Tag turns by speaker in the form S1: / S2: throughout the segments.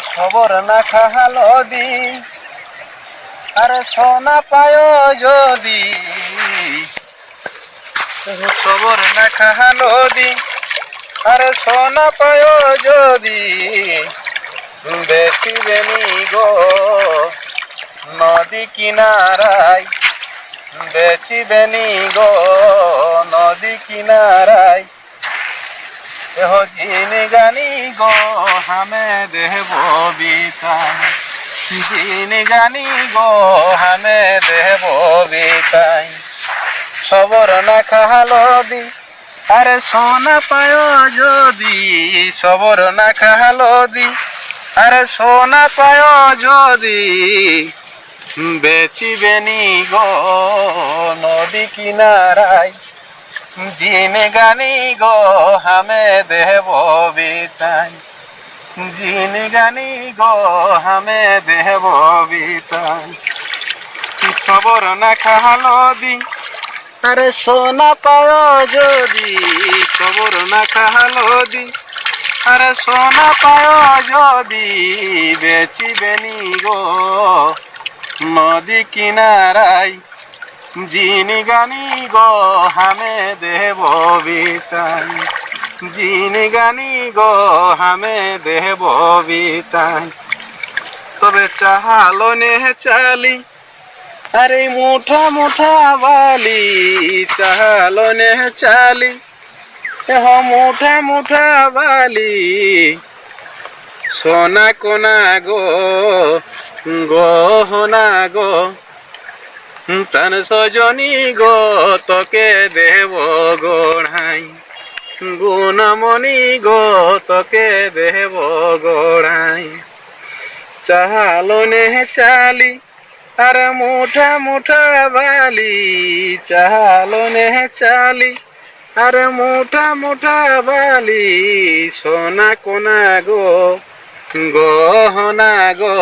S1: খবর না খাহালো দি। আরে সোনা পায় যদি। খবর না খাহালো দি। আরে সোনা পায় যদি। বেচিবেনি গো নদী কিনারায়। বেচিবেনি গো নদী কিনারায়। এহ জিন গানি গো, হামে দেব বিতাই জিন গানি গো, হামে দেব বিতাই সবর না খাহালো দি, আরে সোনা পায় যদি। সবর না খাহালো দি, আরে সোনা পায় যদি। বেচিবেনি গো নদী কিনারায় জিন গানি গো হামে দেব বিতাই জিন গানি গো হামে দেব বিতাই খবর না খাহালো দি আরে সোনা পায় যদি খবর না খাহালো দি আরে সোনা পায় যদি বেচিবেনি গো নদী কিনারায় জিনি গানি গো, হামে দেব বিতাই জিনি গানি গো, হামে দেব বিতাই তবে চাহালো নে চালি, আরে মুঠা মুঠা বালি, চাহালো নে চালি। এহ মুঠা মুঠা বালি, সোনা কোনা গো, গহনা গো। তান সজনী গো, তোকে দেব গোড়াই গুণমণি গো, তোকে দেব গোড়াই চাহালো নে চালি আর মুঠা মুঠা বালি চাহালো নে চালি আর মুঠা মুঠা বালি, সোনা কোনা গো, গহনা গো।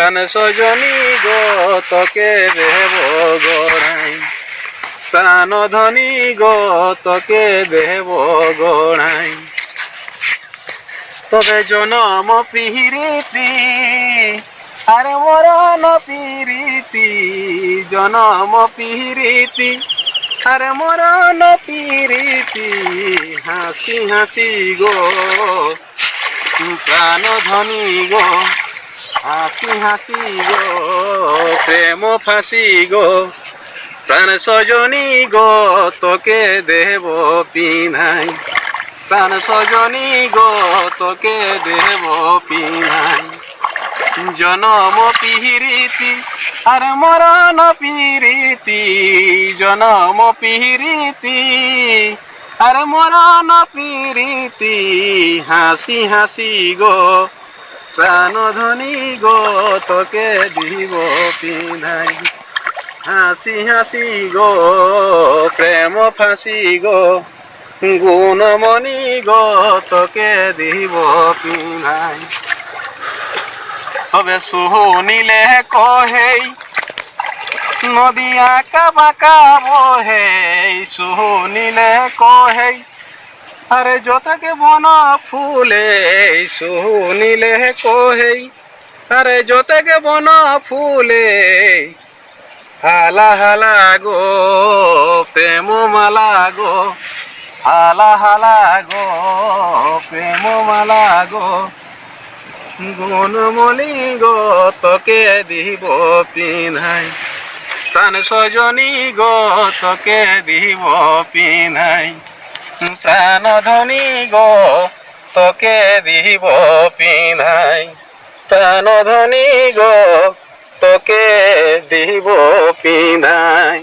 S1: তান সজনী গো, তোকে দেব গোড়াই প্রাণ ধনী গো, তোকে দেব গোড়াই তবে জনম পিহিরিতি আরে মরণ পিরিতি, জনম পিহিরিতি আরে মরণ পিরিতি, হাসি হাসি গো। প্রাণ ধনী গো হাসি হাসি গো, প্রেম ফাঁসি গো, প্রাণ সজনী গো, তোকে দেব পিনাই। প্রাণ সজনী গো, তোকে দেব পিনাই। জনম পিহিরিতি আর মরণ পিরিতি জনম পিহিরিতি আর মরণ পিরিতি হাসি হাসি গো প্রাণ ধনী গো, তোকে দিব পিনাই হাসি হাসি গো, প্রেম, ফাঁসি গো, গুণমণি গো, তোকে দিব পিনাই তবে শুনিলে কহেই নদী আঁকা বাঁকা বহে, শুনিলে কহেই আরে যতকে বন ফুলে শুনিলে কহেই। আরে যতকে বন ফুলে হালা হালা গো প্রেম মালা গো, হালা হালা গো প্রেম মালা গো। গুণমণি গো, তোকে দিব পিনাই। সান সজনী গো, তোকে দিব পিনাই। প্রাণ ধনী গো তোকে দিব পিন্ধাই প্রাণ ধনী গো তোকে দিব পিনাই।